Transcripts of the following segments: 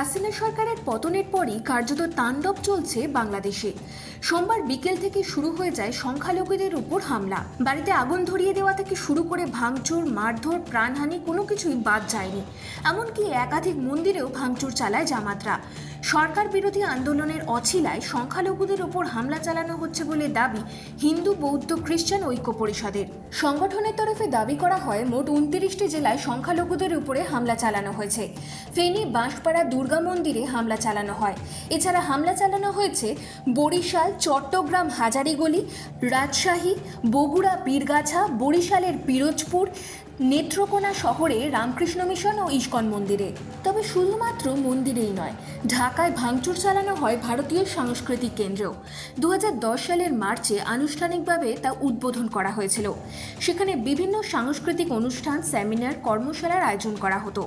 হাসিনা সরকারের পতনের পরই কার্যত তাণ্ডব চলছে বাংলাদেশে। সোমবার বিকেল থেকে শুরু হয়ে যায় সংখ্যালঘুদের উপর হামলা। বাড়িতে আগুন ধরিয়ে দেওয়া থেকে শুরু করে ভাঙচুর, মারধর, প্রাণহানি কোনো কিছুই বাদ যায়নি। এমনকি একাধিক মন্দিরেও ভাঙচুর চালায় জামাতরা। সরকার বিরোধী আন্দোলনের অছিলায় সংখ্যালঘুদের উপর হামলা চালানো হচ্ছে বলে দাবি হিন্দু, বৌদ্ধ, খ্রিস্টান ঐক্য পরিষদের। সংগঠনের তরফে দাবি করা হয়, মোট উনত্রিশটি জেলায় সংখ্যালঘুদের উপরে হামলা চালানো হয়েছে। ফেনী, বাঁশপাড়া, দুর্গা মন্দিরে হামলা চালানো হয়। এছাড়া হামলা চালানো হয়েছে বরিশাল, চট্টগ্রাম, হাজারিগলি, রাজশাহী, বগুড়া পীরগাছা বরিশালের পিরোজপুর, নেত্রকোনা শহরে রামকৃষ্ণ মিশন ও ইস্কন মন্দিরে। তবে শুধুমাত্র মন্দিরেই নয়, ঢাকায় ভাঙচুর চালানো হয় ভারতীয় সাংস্কৃতিক কেন্দ্রেও দু সালের মার্চে আনুষ্ঠানিকভাবে তা উদ্বোধন করা হয়েছিল। সেখানে বিভিন্ন সাংস্কৃতিক অনুষ্ঠান, সেমিনার, কর্মশালার আয়োজন করা হতো।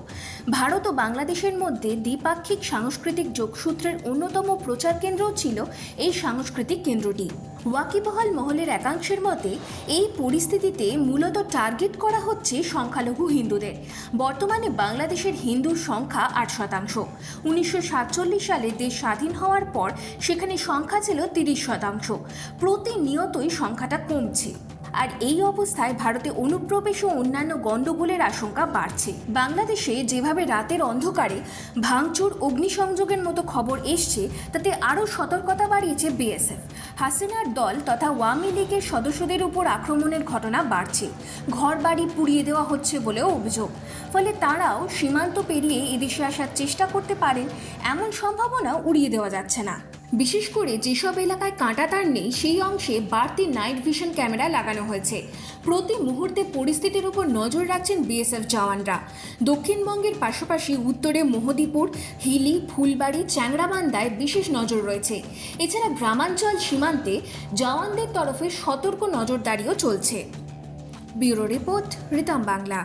ভারত ও বাংলাদেশের মধ্যে দ্বিপাক্ষিক সাংস্কৃতিক যোগসূত্রের অন্যতম প্রচার কেন্দ্রও ছিল এই সাংস্কৃতিক কেন্দ্রটি। ওয়াকিবহাল মহলের একাংশের মতে, এই পরিস্থিতিতে মূলত টার্গেট করা হচ্ছে সংখ্যালঘু হিন্দুদের। বর্তমানে বাংলাদেশের হিন্দুর সংখ্যা আট শতাংশ। উনিশশো সাতচল্লিশ সালে দেশ স্বাধীন হওয়ার পর সেখানে সংখ্যা ছিল তিরিশ শতাংশ। প্রতিনিয়তই সংখ্যাটা কমছে। আর এই অবস্থায় ভারতে অনুপ্রবেশ ও অন্যান্য গণ্ডগোলের আশঙ্কা বাড়ছে। বাংলাদেশে যেভাবে রাতের অন্ধকারে ভাঙচুর, অগ্নিসংযোগের মতো খবর এসছে, তাতে আরও সতর্কতা বাড়িয়েছে বিএসএফ। হাসিনার দল তথা ওয়ামী লীগের সদস্যদের উপর আক্রমণের ঘটনা বাড়ছে। ঘরবাড়ি পুড়িয়ে দেওয়া হচ্ছে বলেও অভিযোগ। ফলে তারাও সীমান্ত পেরিয়ে এদেশে আসার চেষ্টা করতে পারেন, এমন সম্ভাবনা উড়িয়ে দেওয়া যাচ্ছে না। বিশেষ করে যেসব এলাকায় কাঁটাতার নেই, সেই অংশে বাড়তি নাইট ভিশন ক্যামেরা লাগানো হয়েছে। প্রতি মুহূর্তে পরিস্থিতির উপর নজর রাখছেন বিএসএফ জওয়ানরা। দক্ষিণবঙ্গের পাশাপাশি উত্তরে মোহদীপুর, হিলি, ফুলবাড়ি চ্যাংরাবান্ধায় বিশেষ নজর রয়েছে। এছাড়া গ্রামাঞ্চল সীমান্তে জওয়ানদের তরফে সতর্ক নজরদারিও চলছে। Bureau report, Ritam Bangla.